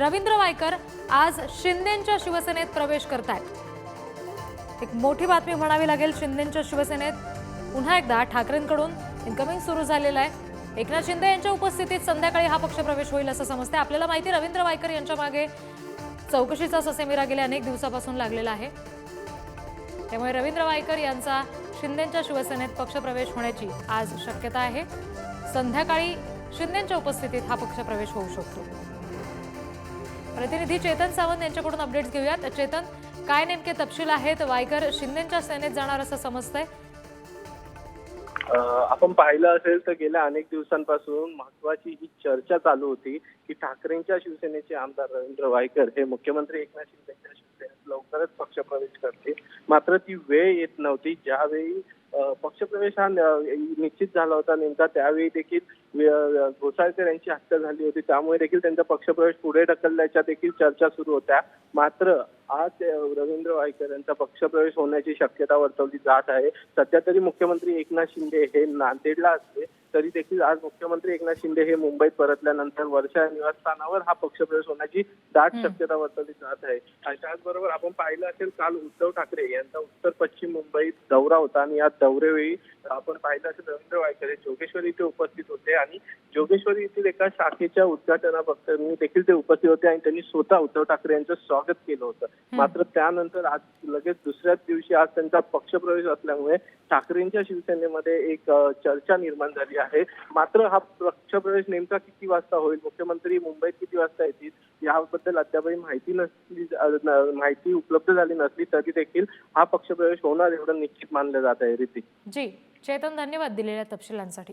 रवींद्र वायकर आज शिंदेंच्या शिवसेनेत प्रवेश करतायत. एक मोठी बातमी म्हणावी लागेल शिंदेंच्या शिवसेनेत पुन्हा एकदा ठाकरेंकडून इन्कमिंग सुरू झालेलं आहे. एकनाथ शिंदे यांच्या उपस्थितीत संध्याकाळी हा पक्षप्रवेश होईल असं समजते आपल्याला माहिती रवींद्र वायकर यांच्या मागे चौकशीचा ससेमिरा गेल्या अनेक दिवसापासून लागलेला आहे. त्यामुळे रवींद्र वायकर यांचा शिंदेंच्या शिवसेनेत पक्षप्रवेश होण्याची आज शक्यता आहे. संध्याकाळी शिंदेंच्या उपस्थितीत हा पक्षप्रवेश होऊ शकतो. प्रतिनिधी चेतन सावंत यांच्याकडून अपडेट्स घेऊयात. चेतन काय नेमके तपशील आहेत? वायकर शिंदेच्या सेनेत जाणार असं समजतंय? आपण पाहिलं असेल तर गेल्या अनेक दिवसांपासून महत्वाची ही चर्चा चालू होती की ठाकरेंच्या शिवसेनेचे आमदार रवींद्र वायकर हे मुख्यमंत्री एकनाथ शिंदेच्या शिवसेनेत लवकरच पक्षप्रवेश करतील. मात्र ती वेळ येत नव्हती. ज्यावेळी पक्षप्रवेश हा निश्चित झाला होता नेमका त्यावेळी देखील घोसाळकर यांची हत्या झाली होती. त्यामुळे देखील त्यांचा पक्षप्रवेश पुढे ढकलल्याच्या देखील चर्चा सुरू होत्या. मात्र आज रवींद्र वायकर यांचा पक्षप्रवेश होण्याची शक्यता वर्तवली जात आहे. सध्या तरी मुख्यमंत्री एकनाथ शिंदे हे नांदेडला असले तरी देखील आज मुख्यमंत्री एकनाथ शिंदे हे मुंबईत परतल्यानंतर वर्षा निवासस्थानावर हा पक्षप्रवेश होण्याची दाट. शक्यता वर्तवली जात आहे. आणि त्याचबरोबर आपण पाहिलं असेल काल उद्धव ठाकरे यांचा उत्तर पश्चिम मुंबईत दौरा होता. आणि या दौऱ्यावेळी आपण पाहिलं असेल रवींद्र वायकर हे जोगेश्वरी इथे उपस्थित होते. आणि जोगेश्वरी येथील एका शाखेच्या उद्घाटनाप्रसंगी देखील ते उपस्थित होते. आणि त्यांनी स्वतः उद्धव ठाकरे यांचं स्वागत केलं होतं. मात्र त्यानंतर आज लगेच दुसऱ्याच दिवशी आज त्यांचा पक्षप्रवेश असल्यामुळे ठाकरेंच्या शिवसेनेमध्ये एक चर्चा निर्माण झाली. आहे. मात्र हा पक्षप्रवेश नेमका किती वाजता होईल? मुख्यमंत्री मुंबईत किती वाजता येतील? याबद्दल अद्यापही माहिती नसली माहिती उपलब्ध झाली नसली तरी देखील हा पक्षप्रवेश होणार एवढं निश्चित मानलं जात आहे रीती जी चेतन धन्यवाद दिलेल्या तपशिलांसाठी.